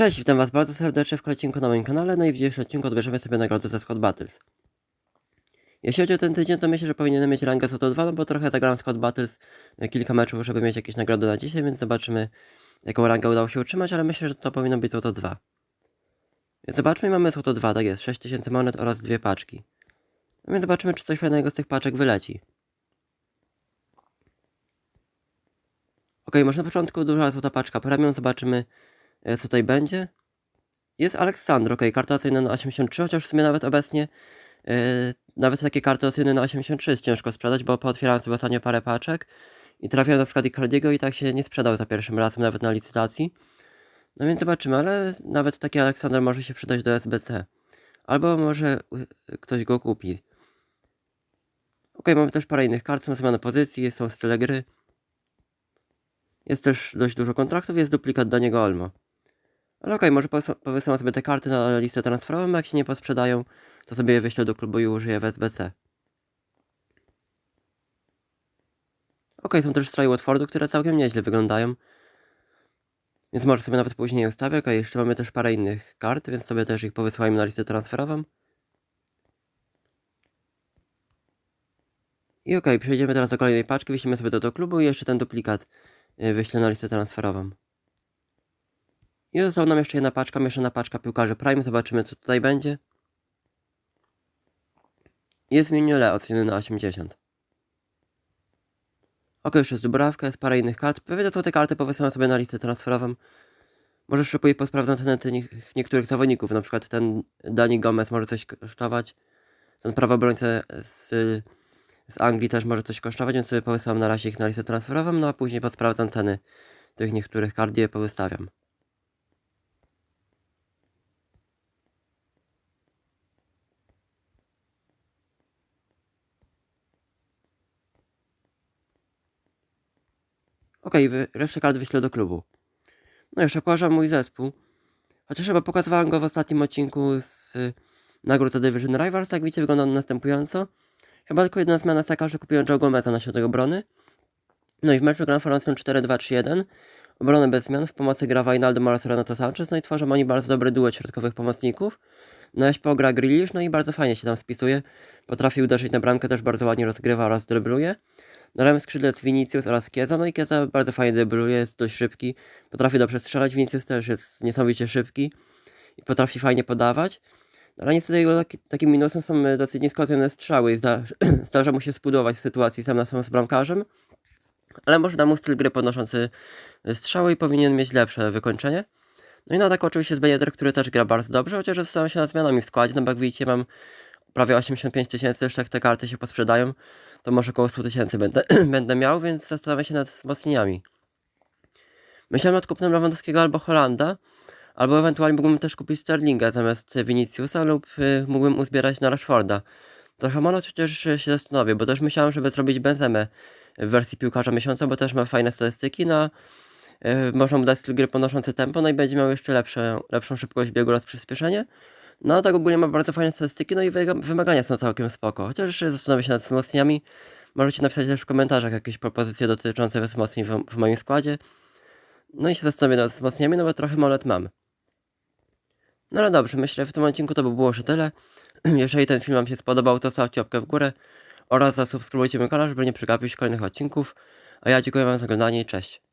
Cześć, witam was bardzo serdecznie w kolejnym na moim kanale, no i w dzisiejszym odcinku odbierzemy sobie nagrodę ze Squad Battles. Jeśli chodzi o ten tydzień, to myślę, że powinienem mieć rangę Soto 2, no bo trochę zagram w Squad Battles, e, kilka meczów, żeby mieć jakieś nagrody na dzisiaj, więc zobaczymy jaką rangę udało się utrzymać, ale myślę, że to powinno być Soto 2. Więc zobaczmy, mamy Soto 2, tak jest, 6000 monet oraz dwie paczki. No więc zobaczymy, czy coś fajnego z tych paczek wyleci. Ok, może na początku duża złota paczka premium, zobaczymy co tutaj będzie. Jest Aleksandr, ok, karta aukcyjna na 83, chociaż w sumie nawet obecnie e, nawet takie karty aukcyjne na 83 jest ciężko sprzedać, bo pootwierałem sobie ostatnio parę paczek i trafiłem na przykład Icardiego i tak się nie sprzedał za pierwszym razem, nawet na licytacji. No więc zobaczymy, ale nawet taki Aleksander może się przydać do SBC. Albo może y, ktoś go kupi. Ok, mamy też parę innych kart, są zmiany pozycji, są style gry. Jest też dość dużo kontraktów, jest duplikat Daniego Olmo. Ale okej, może pos- powysyłam sobie te karty na listę transferową, jak się nie posprzedają, to sobie je wyślę do klubu i użyję w SBC. Okej, są też stroje Watfordu, które całkiem nieźle wyglądają. Więc może sobie nawet później ustawię. Okej, jeszcze mamy też parę innych kart, więc sobie też ich powysyłajmy na listę transferową. I okej, przejdziemy teraz do kolejnej paczki, wyślemy sobie to do klubu i jeszcze ten duplikat y, wyślę na listę transferową. I została nam jeszcze jedna paczka, mieszana paczka piłkarzy Prime. Zobaczymy, co tutaj będzie. Jest Mignolet oceniony na 80. Ok, jeszcze jest Dubrawka, jest parę innych kart. Pewnie to te karty powysyłam sobie na listę transferową. Może szybciej posprawdzam ceny tych nie- niektórych zawodników. Na przykład ten Dani Gomez może coś kosztować. Ten prawobrońca z, z Anglii też może coś kosztować, więc sobie powysyłam na razie ich na listę transferową, no a później posprawdzam ceny tych niektórych kart i je powystawiam. Okej, wy- resztę kart wyślę do klubu. No jeszcze pokażę mój zespół. Chociaż chyba pokazywałem go w ostatnim odcinku z y, nagród Division Rivals. Jak widzicie, wygląda on następująco. Chyba tylko jedna zmiana jest taka, że kupiłem Joe Gomeza na środek obrony. No i w meczu gram formacją 4-2-3-1. Obronę bez zmian. W pomocy gra Wijnaldum oraz Renato Sanchez. No i tworzą oni bardzo dobry duet środkowych pomocników. Na SPO gra Grealish, no i bardzo fajnie się tam spisuje. Potrafi uderzyć na bramkę, też bardzo ładnie rozgrywa oraz drybluje. Na lewym skrzydle jest Vinicius oraz Kieza, no i Kieza bardzo fajnie debluje, jest dość szybki, potrafi dobrze strzelać, Vinicius też jest niesamowicie szybki i potrafi fajnie podawać. No, Ale niestety jego taki, takim minusem są e, dosyć nisko ocenione strzały i zda, zdarza mu się spudować w sytuacji sam na sam z bramkarzem, ale może da mu styl gry podnoszący strzały i powinien mieć lepsze wykończenie. No i na tak oczywiście jest Bejeder, który też gra bardzo dobrze, chociaż zastanawiam się nad zmianami w składzie, no bo jak widzicie mam prawie 85 tysięcy, jeszcze jak te karty się posprzedają, to może około 100 tysięcy będę, będę miał, więc zastanawiam się nad wzmocnieniami. Myślałem nad kupnem Lewandowskiego albo Holanda, albo ewentualnie mógłbym też kupić Sterlinga zamiast Viniciusa lub y, mógłbym uzbierać na Rashforda. Trochę mono chociaż się zastanowię, bo też myślałem, żeby zrobić Benzemę w wersji piłkarza miesiąca, bo też ma fajne statystyki, no y, można mu dać styl gry ponoszący tempo, no i będzie miał jeszcze lepsze, lepszą szybkość biegu oraz przyspieszenie. No tak ogólnie ma bardzo fajne statystyki, no i wymagania są całkiem spoko. Chociaż jeszcze zastanowię się nad wzmocnieniami. Możecie napisać też w komentarzach jakieś propozycje dotyczące wzmocnień w, w moim składzie. No i się zastanowię nad wzmocnieniami, no bo trochę monet mam. No ale dobrze, myślę, że w tym odcinku to by było już tyle. Jeżeli ten film Wam się spodobał, to stawcie łapkę w górę oraz zasubskrybujcie mój kanał, żeby nie przegapić kolejnych odcinków. A ja dziękuję Wam za oglądanie i cześć.